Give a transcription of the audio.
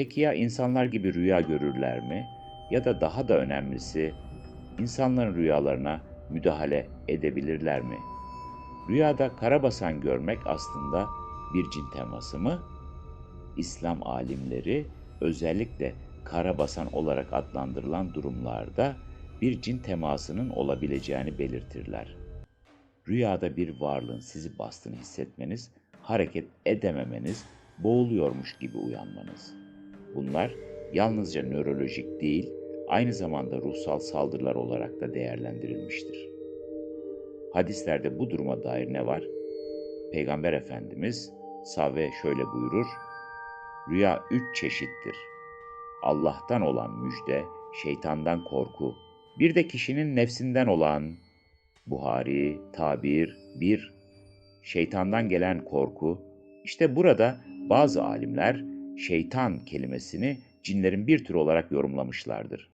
Peki ya insanlar gibi rüya görürler mi? Ya da daha da önemlisi insanların rüyalarına müdahale edebilirler mi? Rüyada karabasan görmek aslında bir cin teması mı? İslam alimleri özellikle karabasan olarak adlandırılan durumlarda bir cin temasının olabileceğini belirtirler. Rüyada bir varlığın sizi bastığını hissetmeniz, hareket edememeniz, boğuluyormuş gibi uyanmanız. Bunlar yalnızca nörolojik değil, aynı zamanda ruhsal saldırılar olarak da değerlendirilmiştir. Hadislerde bu duruma dair ne var? Peygamber Efendimiz Save şöyle buyurur. Rüya üç çeşittir. Allah'tan olan müjde, şeytandan korku, bir de kişinin nefsinden olan Buhari, tabir, bir, şeytandan gelen korku. İşte burada bazı alimler şeytan kelimesini cinlerin bir türü olarak yorumlamışlardır.